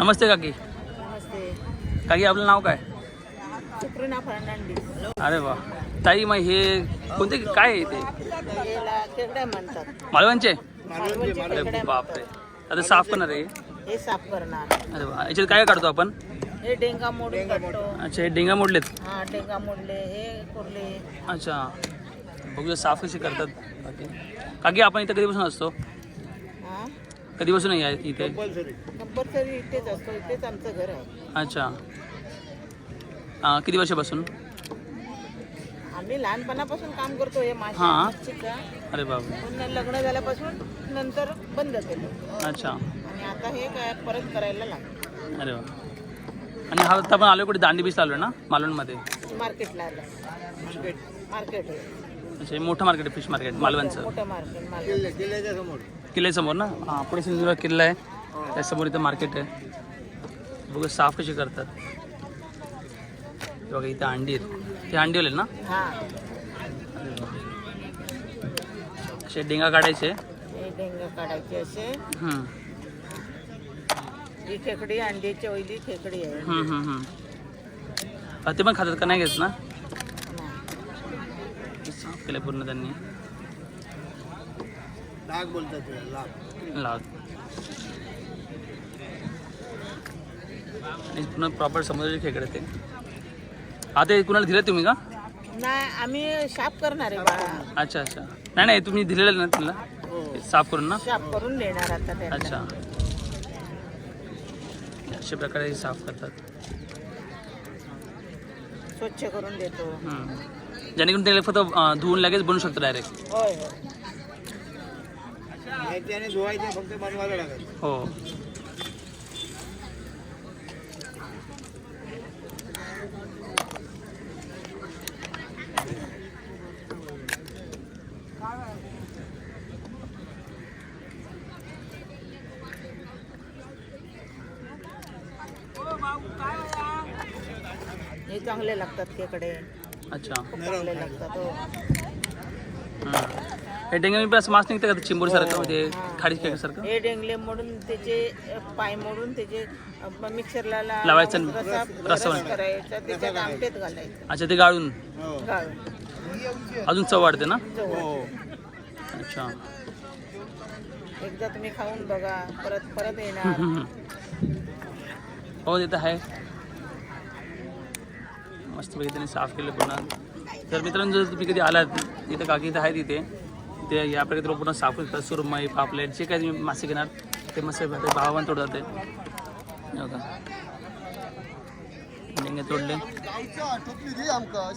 नमस्ते काकी. नमस्ते. काकी आपलं नाव काय? सुप्रिना फर्नांडिस. अरे वा. ताई मग हे कोणते काय आहे ते? मालवणचे? अरे खेकड्या बापरे. आता साफ करणार आहे. हे? साफ करणार. अरे वा. याच्यात काय काढतो आपण? हे डेंगा मोडून काढतो. अच्छा हे डेंगा मोडलेत? हा डेंगा मोडले हे कुर्ले. अच्छा. बघूया साफ कशी करतात काकी काकी आपण इथं कधीपासून असतो? कधीपासून आहे इथे? कंपल्सरी. इथेच असतो इथेच आमचं घर आहे. अच्छा. अं, किती वर्षापासून? आम्ही लहानपणापासून काम करतो हे मासे हा. मच्छीचं. अरे बापरे. पण लग्न झाल्यापासून नंतर बंद केलं. अच्छा. आणि आता हे काय परत करायला लागलं. अरे वा. आणि हा आता आपण आलो कुठे? दांडी बीच आलो ना? मालवणमध्ये. मार्केटला आलं. मार्केट. आहे अच्छा हे मोठं मार्केट आहे फिश मार्केट मालवणचं. मोठं मार्केट मालवण. किल्ल्यासमोर ना? हा पुढे सिंधुदुर्ग किल्ला आहे. त्यासमोर इथं मार्केट आहे. बघू साफ कशी करतात. बघा इथं अंडी आहेत. ते अंडी आले ना. असे डेंगा काढायचे. डेंगा काढायचे असे. हम्म, ही खेकडी आहे. ते पण खातात का? नाही घेत ना. साफ केलं पूर्ण त्यांनी. लाख बोलतात तुला लाख लाग. आणि पुन्हा प्रॉपर समुद्राचे खेकडे ते. आता हे कुणाला दिलं तुम्ही का? नाही आम्ही शाप करणार आहे बाळा. अच्छा अच्छा. नाही नाही तुम्ही दिलेलं ना त्यांना ते साफ करून ना? शाप करून देणार आता त्यांना. अच्छा. अशा प्रकारे हे साफ करतात. स्वच्छ करून देतो. हम्म. जेणेकरून ते फक्त अं, धुवून लगेच बनवू शकतो डायरेक्ट होय होय. आणि धुवायचे फक्त बनवायला लागेल. हो. हे चांगले लागतात खेकडे अच्छा. खूप चांगले लागतात हो. हे डेंगे मी असं मास निघतं का ते चिंबोरीसारखं ते हा. खाडी खेकडसारखं हे डेंगले मोडून त्याचे पाय मोडून त्याचे मिक्सरला लावायचं लावून रसा रस्सा रस करायचा त्याच्यात आमटेत घालायचं. अच्छा ते गाळून? हो. गाळून. अजून चव वाढते ना? जवळ. हो. अच्छा. एकदा तुम्ही खाऊन बघा परत परत येणार. हम्म. हो ते तर आहे. मस्तपैकी त्यांनी साफ केलं पुन्हा तर मित्रांनो जर तुम्ही कधी आलात इथं काकी इथं आहे तिथे. ते या प्रकारे तुला साफ करतात. सुरमई पापलेट जे काही तुम्ही मासे घेणार ते मस्त भावान तोडतात ते. तोडले. आमका.